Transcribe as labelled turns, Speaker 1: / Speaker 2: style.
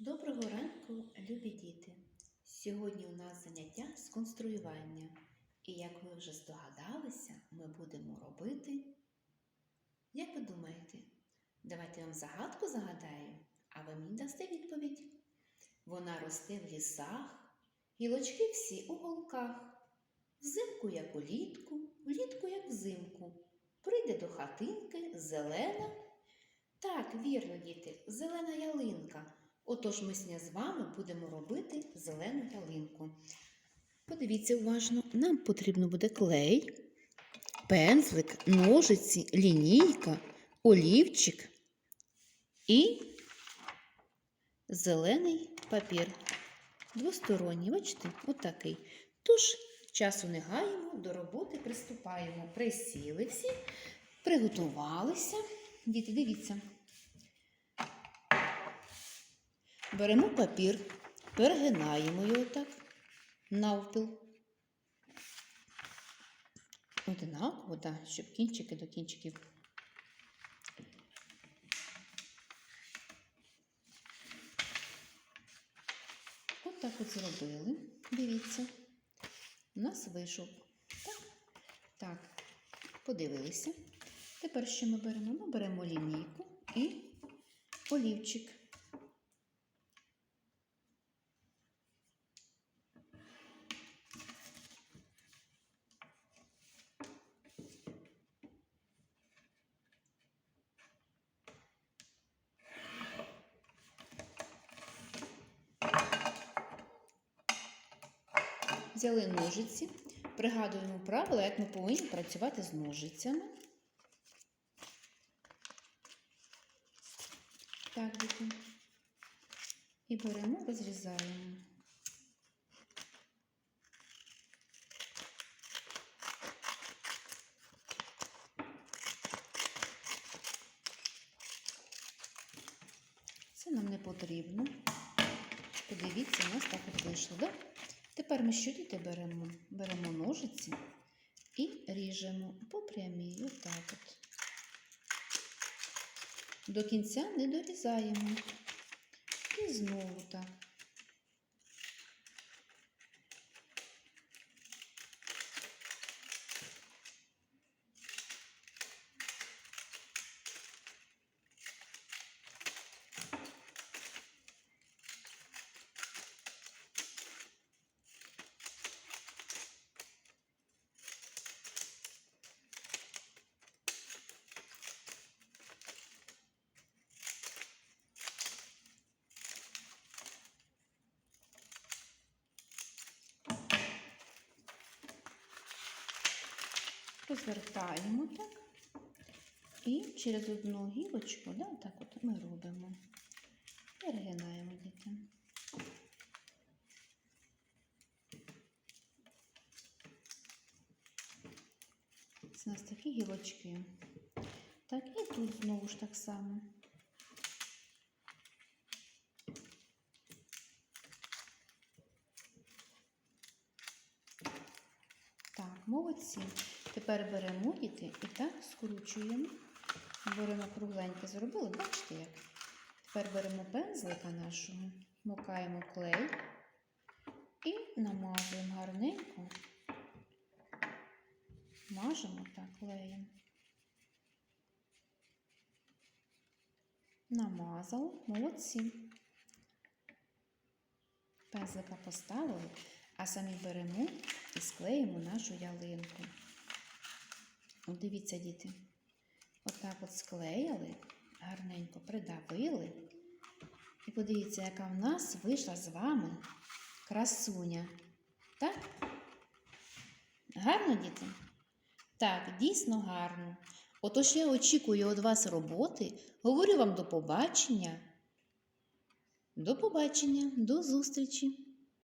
Speaker 1: Доброго ранку, любі діти! Сьогодні у нас заняття з конструювання. І як ви вже здогадалися, ми будемо робити. Як ви думаєте? Давайте я вам загадку загадаю, а ви мені дасте відповідь. Вона росте в лісах, гілочки всі у голках. Взимку, як улітку, влітку, як взимку. Прийде до хатинки зелена. Так, вірно, діти, зелена ялинка. Отож ми з вами будемо робити зелену ялинку. Подивіться уважно, нам потрібно буде клей, пензлик, ножиці, лінійка, олівчик і зелений папір. Двосторонній, бачите, отакий. Тож, часу не гаємо, до роботи приступаємо. Присіли всі, приготувалися. Діти, дивіться. Беремо папір, перегинаємо його так навпіл. Одинаково, так, щоб кінчики до кінчиків. От так от зробили. Дивіться. У нас вийшов. Так, так. подивилися. Тепер що ми беремо? Ми беремо лінійку і олівчик. Взяли ножиці, пригадуємо правила, як ми повинні працювати з ножицями. Так, діти. І беремо, розрізаємо. Це нам не потрібно. Подивіться, у нас так от вийшло, так? Тепер ми що беремо? Беремо ножиці і ріжемо по прямій, отак от. До кінця не дорізаємо. І знову так. Розвертаємо так. І через одну гілочку, да, так от ми робимо. Перегинаємо діти. Це у нас такі гілочки. Так, і тут знову ж так само. Так, молодці. Тепер беремо діти і так скручуємо. Беремо кругленьке, зробили, бачите як? Тепер беремо пензлика нашого, мукаємо клей і намазуємо гарненько. Мажемо так клеєм. Намазали, молодці. Пензлика поставили, а самі беремо і склеїмо нашу ялинку. Дивіться, діти. Отак от склеїли, гарненько придавили. І подивіться, яка в нас вийшла з вами красуня. Так? Гарно, діти? Так, дійсно гарно. Отож я очікую від вас роботи. Говорю вам до побачення. До побачення, до зустрічі!